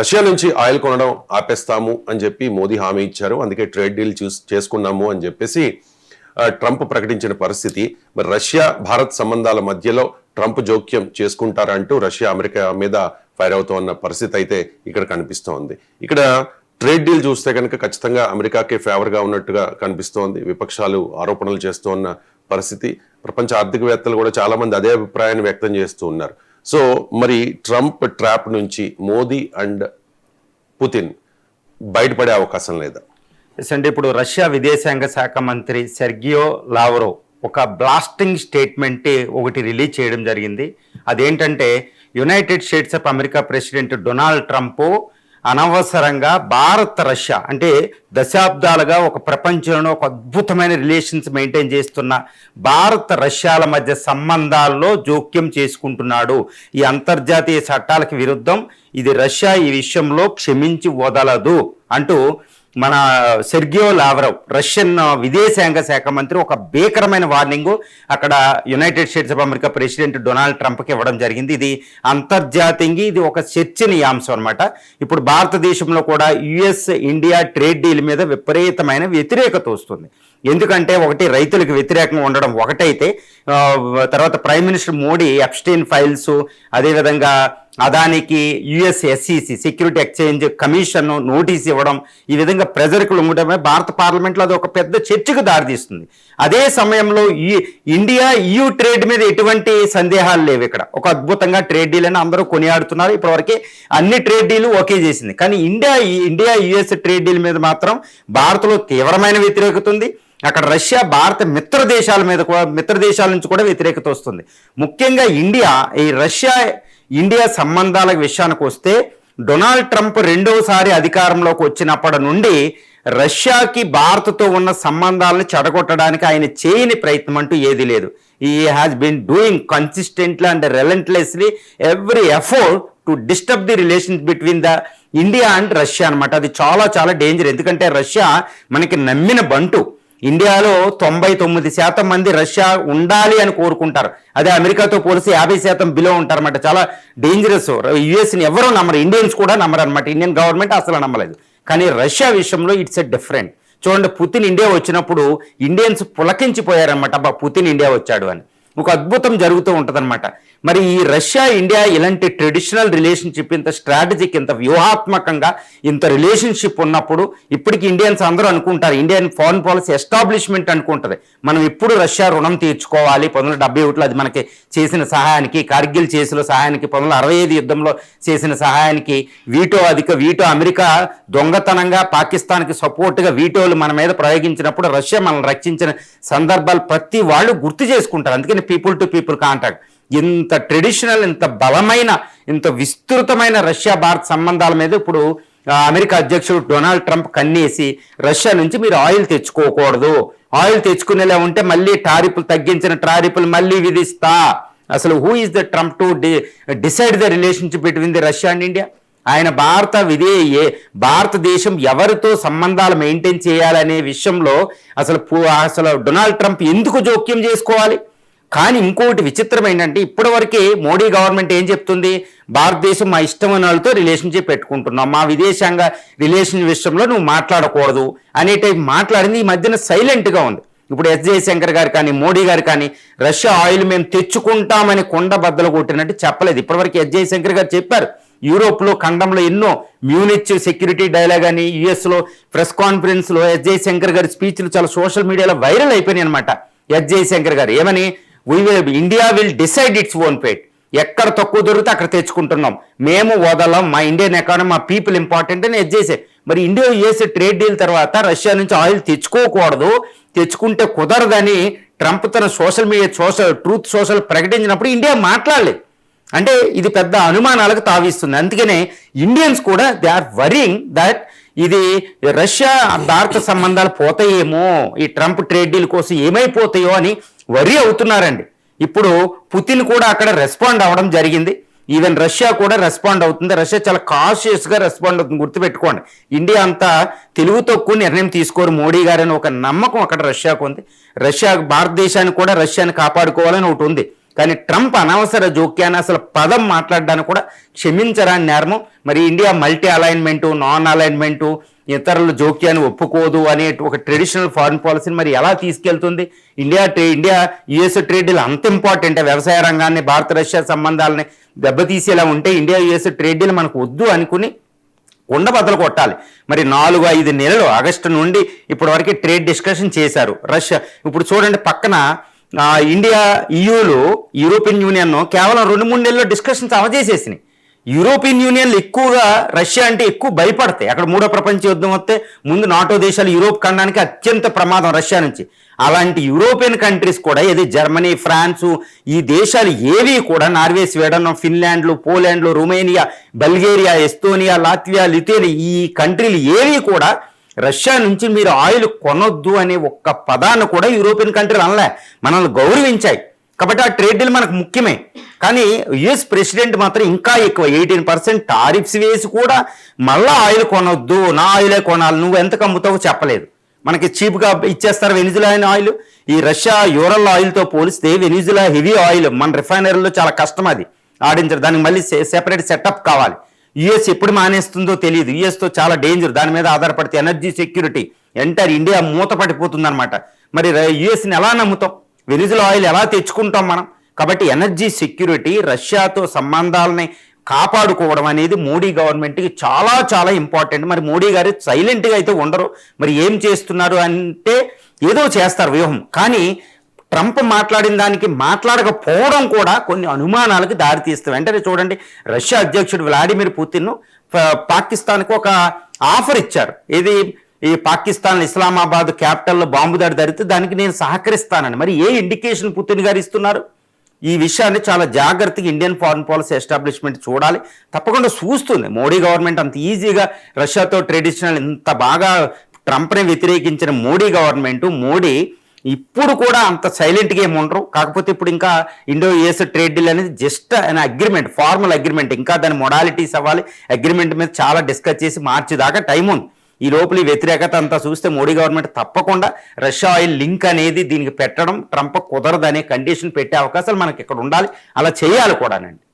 Russia నుంచి oil కొనడం ఆపేస్తాము అని చెప్పి మోదీ హామీ ఇచ్చారు. అందుకే ట్రేడ్ డీల్ చూ చేసుకున్నాము అని చెప్పేసి ట్రంప్ ప్రకటించిన పరిస్థితి. మరి రష్యా భారత్ సంబంధాల మధ్యలో ట్రంప్ జోక్యం చేసుకుంటారంటూ రష్యా అమెరికా మీద ఫైర్ అవుతున్న పరిస్థితి అయితే ఇక్కడ కనిపిస్తోంది. ఇక్కడ ట్రేడ్ డీల్ చూస్తే కనుక ఖచ్చితంగా అమెరికాకే ఫేవర్గా ఉన్నట్టుగా కనిపిస్తోంది. విపక్షాలు ఆరోపణలు చేస్తూ ఉన్న పరిస్థితి. ప్రపంచ ఆర్థికవేత్తలు కూడా చాలామంది అదే అభిప్రాయాన్ని వ్యక్తం చేస్తూ ఉన్నారు. సో మరి ట్రంప్ ట్రాప్ నుంచి మోదీ అండ్ పుతిన్ బయటపడే అవకాశం లేదా? ఎస్ అంటే ఇప్పుడు రష్యా విదేశాంగ శాఖ మంత్రి సెర్గియో లావ్రో ఒక బ్లాస్టింగ్ స్టేట్మెంట్ ఒకటి రిలీజ్ చేయడం జరిగింది. అదేంటంటే United States of America president Donald Trump అనవసరంగా భారత్ రష్యా అంటే దశాబ్దాలుగా ఒక ప్రపంచంలో ఒక అద్భుతమైన రిలేషన్స్ మెయింటైన్ చేస్తున్న భారత్ రష్యాల మధ్య సంబంధాల్లో జోక్యం చేసుకుంటున్నాడు. ఈ అంతర్జాతీయ చట్టాలకు విరుద్ధం. ఇది రష్యా ఈ విషయంలో క్షమించి వదలదు అంటూ మన సెర్గియో లావ్రవ్ రష్యన్ విదేశాంగ శాఖ మంత్రి ఒక భీకరమైన వార్నింగ్ అక్కడ United States of America president Donald ట్రంప్కి ఇవ్వడం జరిగింది. ఇది అంతర్జాతీయంగా ఇది ఒక చర్చనీయాంశం అనమాట ఇప్పుడు భారతదేశంలో కూడా యుఎస్ ఇండియా ట్రేడ్ డీల్ మీద విపరీతమైన వ్యతిరేకత వస్తుంది. ఎందుకంటే ఒకటి రైతులకు వ్యతిరేకంగా ఉండడం ఒకటైతే తర్వాత prime minister Modi Epstein files అదేవిధంగా అదానికి US SCC security exchange commission notice ఇవ్వడం ఈ విధంగా ప్రెజర్కులు ఉండడమే భారత పార్లమెంట్లో అది ఒక పెద్ద చర్చకు దారితీస్తుంది. అదే సమయంలో ఈ ఇండియా ఈయూ ట్రేడ్ మీద ఎటువంటి సందేహాలు లేవు ఇక్కడ. ఒక అద్భుతంగా ట్రేడ్ డీల్ అని అందరూ కొనియాడుతున్నారు. ఇప్పటివరకే అన్ని ట్రేడ్ డీలు ఓకే చేసింది. కానీ India India US trade deal మీద మాత్రం భారత్లో తీవ్రమైన వ్యతిరేకత ఉంది అక్కడ రష్యా భారత మిత్ర దేశాల మీద కూడా మిత్ర దేశాల నుంచి కూడా వ్యతిరేకత వస్తుంది. ముఖ్యంగా ఇండియా ఈ రష్యా ఇండియా సంబంధాల విషయానికి వస్తే డొనాల్డ్ ట్రంప్ రెండవసారి అధికారంలోకి వచ్చినప్పటి నుండి రష్యాకి భారత్తో ఉన్న సంబంధాలను చెడగొట్టడానికి ఆయన చేయని ప్రయత్నం అంటూ ఏది లేదు. ఈ has been doing consistently and relentlessly every effort to disturb the relations between the India and Russia అనమాట అది చాలా చాలా డేంజర్ ఎందుకంటే రష్యా మనకి నమ్మిన బంటు. ఇండియాలో తొంభై తొమ్మిది శాతం మంది రష్యా ఉండాలి అని కోరుకుంటారు. అదే అమెరికాతో పోలిసి యాభై శాతం బిలో ఉంటారన్నమాట. చాలా డేంజరస్ యుఎస్ని ఎవరూ నమ్మరు. ఇండియన్స్ కూడా నమ్మరు అనమాట ఇండియన్ గవర్నమెంట్ అసలు నమ్మలేదు. కానీ రష్యా విషయంలో ఇట్స్ ఎ డిఫరెంట్ చూడండి పుతిన్ ఇండియా వచ్చినప్పుడు ఇండియన్స్ పులకించిపోయారన్నమాట. అబ్బా పుతిన్ ఇండియా వచ్చాడు అని. ఒక అద్భుతం జరుగుతూ ఉంటుందన్నమాట. మరి ఈ రష్యా ఇండియా ఇలాంటి ట్రెడిషనల్ రిలేషన్షిప్ ఇంత స్ట్రాటజిక్ ఇంత వ్యూహాత్మకంగా ఇంత రిలేషన్షిప్ ఉన్నప్పుడు ఇప్పటికి ఇండియన్స్ అందరూ అనుకుంటారు. ఇండియన్ ఫారెన్ పాలసీ ఎస్టాబ్లిష్మెంట్ అనుకుంటుంది. మనం ఇప్పుడు రష్యా రుణం తీర్చుకోవాలి. పంతొమ్మిది వందల డెబ్బై ఒకటిలో అది మనకి చేసిన సహాయానికి కార్గిల్ చేసిన సహాయానికి పంతొమ్మిది అరవై ఐదు యుద్ధంలో చేసిన సహాయానికి వీటో అధిక వీటో అమెరికా దొంగతనంగా పాకిస్తాన్కి సపోర్ట్గా వీటోలు మన మీద ప్రయోగించినప్పుడు రష్యా మనల్ని రక్షించిన సందర్భాలు ప్రతి వాళ్ళు గుర్తు చేసుకుంటారు. అందుకని పీపుల్ టు పీపుల్ కాంటాక్ట్ ఇంత ట్రెడిషనల్ ఇంత బలమైన ఇంత విస్తృతమైన రష్యా భారత్ సంబంధాల మీద ఇప్పుడు అమెరికా అధ్యక్షుడు డొనాల్డ్ ట్రంప్ కన్నేసి రష్యా నుంచి మీరు ఆయిల్ తెచ్చుకోకూడదు. ఆయిల్ తెచ్చుకునేలా ఉంటే మళ్ళీ టారిఫ్లు తగ్గించిన టారిఫ్లు మళ్ళీ విధిస్తా. అసలు who is the Trump to decide the relationship between the Russia and India ఆయన భారత విదే భారతదేశం ఎవరితో సంబంధాలు మెయింటైన్ చేయాలనే విషయంలో అసలు అసలు డొనాల్డ్ ట్రంప్ ఎందుకు జోక్యం చేసుకోవాలి? కానీ ఇంకోటి విచిత్రం ఏంటంటే ఇప్పటివరకే మోడీ గవర్నమెంట్ ఏం చెప్తుంది? భారతదేశం మా ఇష్టమైన వాళ్ళతో రిలేషన్షిప్ పెట్టుకుంటున్నాం. మా విదేశాంగ రిలేషన్ విషయంలో నువ్వు మాట్లాడకూడదు అనే టైప్ మాట్లాడింది. ఈ మధ్యన సైలెంట్గా ఉంది. ఇప్పుడు ఎస్ జయశంకర్ గారు కానీ మోడీ గారు కానీ రష్యా ఆయిల్ మేము తెచ్చుకుంటామని కొండ బద్దలు కొట్టినట్టు చెప్పలేదు. ఇప్పటివరకు ఎస్ జయశంకర్ గారు చెప్పారు. యూరోప్లో ఖండంలో ఎన్నో మ్యూనిచ్ సెక్యూరిటీ డైలాగ్ అని యుఎస్లో ప్రెస్ కాన్ఫరెన్స్లో ఎస్ జయశంకర్ గారి స్పీచ్లు చాలా సోషల్ మీడియాలో వైరల్ అయిపోయినాయి అనమాట ఎస్ జయశంకర్ గారు. ఏమని? India will decide its own fate ఎక్కడ తక్కువ దొరికితే అక్కడ తెచ్చుకుంటున్నాం. మేము వదలం మా ఇండియన్ ఎకానమీ మా పీపుల్ ఇంపార్టెంట్ అని ఎస్ చేసే. మరి ఇండియా యుఎస్ ట్రేడ్ డీల్ తర్వాత రష్యా నుంచి ఆయిల్ తెచ్చుకోకూడదు. తెచ్చుకుంటే కుదరదని ట్రంప్ తన social media social truth social ప్రకటించినప్పుడు ఇండియా మాట్లాడలేదు అంటే ఇది పెద్ద అనుమానాలకు తావిస్తుంది. అందుకనే ఇండియన్స్ కూడా దే ఆర్ వరింగ్ దట్ ఇది రష్యా భారత సంబంధాలు పోతాయేమో. ఈ ట్రంప్ ట్రేడ్ డీల్ కోసం ఏమైపోతాయో అని వరి అవుతున్నారండి. ఇప్పుడు పుతిన్ కూడా అక్కడ రెస్పాండ్ అవ్వడం జరిగింది. ఈవెన్ రష్యా కూడా రెస్పాండ్ అవుతుంది. రష్యా చాలా కాషియస్గా రెస్పాండ్ అవుతుంది. గుర్తుపెట్టుకోండి. ఇండియా అంతా తెలుగు తక్కువ నిర్ణయం తీసుకోరు. మోడీ గారని ఒక నమ్మకం అక్కడ రష్యాకు ఉంది. రష్యా భారతదేశాన్ని కూడా రష్యాని కాపాడుకోవాలని ఒకటి ఉంది. కానీ ట్రంప్ అనవసర జోక్యాన్ని అసలు పదం మాట్లాడడానికి కూడా క్షమించరాని నేరము. మరి India multi alignment non alignment ఇతరుల జోక్యాన్ని ఒప్పుకోదు అనే ఒక ట్రెడిషనల్ ఫారిన్ పాలసీని మరి ఎలా తీసుకెళ్తుంది? ఇండియా ట్రే ఇండియా యుఎస్ ట్రేడ్ అంత ఇంపార్టెంట్ వ్యవసాయ రంగాన్ని భారత రష్యా సంబంధాలని దెబ్బతీసేలా ఉంటే ఇండియా యుఎస్ ట్రేడ్ డీల్ మనకు వద్దు అనుకుని ఉండబద్దలు కొట్టాలి. మరి నాలుగు ఐదు నెలలు ఆగస్టు నుండి ఇప్పటి వరకు ట్రేడ్ డిస్కషన్ చేశారు రష్యా. ఇప్పుడు చూడండి పక్కన ఇండియా ఈయూలు యూరోపియన్ యూనియన్ కేవలం రెండు మూడు నెలల్లో డిస్కషన్స్ అవజేసేసినాయి యూరోపియన్ యూనియన్లు ఎక్కువగా రష్యా అంటే ఎక్కువ భయపడతాయి. అక్కడ మూడో ప్రపంచ యుద్ధం వస్తే ముందు నాటో దేశాలు యూరోప్ ఖండానికి అత్యంత ప్రమాదం రష్యా నుంచి. అలాంటి యూరోపియన్ కంట్రీస్ కూడా ఇది జర్మనీ ఫ్రాన్సు ఈ దేశాలు ఏవి కూడా నార్వే స్వీడన్ ఫిన్లాండ్లు పోలాండ్లు Romania Bulgaria Estonia Latvia Lithuania ఈ కంట్రీలు ఏవి కూడా రష్యా నుంచి మీరు ఆయిల్ కొనొద్దు అనే ఒక్క పదాన్ని కూడా యూరోపియన్ కంట్రీలు అనలే. మనల్ని గౌరవించాయి. కాబట్టి ఆ ట్రేడ్ డీల్ మనకు ముఖ్యమే. కానీ యుఎస్ ప్రెసిడెంట్ మాత్రం ఇంకా ఎక్కువ ఎయిటీన్ పర్సెంట్ టారిఫ్స్ వేసి కూడా మళ్ళా ఆయిల్ కొనొద్దు నా ఆయిలే కొనాలి నువ్వు ఎంత అమ్ముతావో చెప్పలేదు. మనకి చీప్గా ఇచ్చేస్తారు వెనిజులా ఆయిల్. ఈ రష్యా యూరల్ ఆయిల్తో పోలిస్తే వెనిజులా హెవీ ఆయిల్ మన రిఫైనరీలో చాలా కష్టం అది. ఆడించరు దానికి మళ్ళీ సెపరేట్ సెటప్ కావాలి. యుఎస్ ఎప్పుడు మానేస్తుందో తెలియదు యుఎస్తో చాలా డేంజర్ దాని మీద ఆధారపడితే ఎనర్జీ సెక్యూరిటీ ఎంటర్ ఇండియా మూత పడిపోతుంది అనమాట మరి యుఎస్ని ఎలా నమ్ముతాం? వెనిజులా ఆయిల్ ఎలా తెచ్చుకుంటాం మనం? కాబట్టి ఎనర్జీ సెక్యూరిటీ రష్యాతో సంబంధాలని కాపాడుకోవడం అనేది మోడీ గవర్నమెంట్కి చాలా చాలా ఇంపార్టెంట్. మరి మోడీ గారు సైలెంట్గా అయితే ఉండరు. మరి ఏం చేస్తున్నారు అంటే ఏదో చేస్తారు వ్యూహం. కానీ ట్రంప్ మాట్లాడిన దానికి మాట్లాడకపోవడం కూడా కొన్ని అనుమానాలకు దారితీస్తుంది వెంటనే చూడండి రష్యా అధ్యక్షుడు వ్లాడిమిర్ పుతిన్ పాకిస్తాన్కు ఒక ఆఫర్ ఇచ్చారు. ఇది ఈ పాకిస్తాన్ ఇస్లామాబాద్ క్యాపిటల్లో బాంబు దాడి జరిగితే దానికి నేను సహకరిస్తానని. మరి ఏ ఇండికేషన్ పుతిన్ గారు ఇస్తున్నారు? ఈ విషయాన్ని చాలా జాగ్రత్తగా ఇండియన్ ఫారెన్ పాలసీ ఎస్టాబ్లిష్మెంట్ చూడాలి. తప్పకుండా చూస్తుంది. మోడీ గవర్నమెంట్ అంత ఈజీగా రష్యాతో ట్రెడిషనల్ ఇంత బాగా ట్రంప్ని వ్యతిరేకించిన మోడీ గవర్నమెంట్ మోడీ ఇప్పుడు కూడా అంత సైలెంట్గా ఏమి ఉండరు కాకపోతే ఇప్పుడు ఇంకా ఇండో యుఎస్ ట్రేడ్ డీల్ అనేది just an agreement formal agreement ఇంకా దాని మొడాలిటీస్ అవ్వాలి. అగ్రిమెంట్ మీద చాలా డిస్కస్ చేసి మార్చి దాకా టైం ఉంది. ఈ లోపల ఈ వ్యతిరేకత అంతా చూస్తే మోడీ గవర్నమెంట్ తప్పకుండా రష్యా ఆయిల్ లింక్ అనేది దీనికి పెట్టడం ట్రంప్ కుదరదనే కండిషన్ పెట్టే అవకాశాలు మనకి ఇక్కడ ఉండాలి. అలా చేయాలి కూడానండి.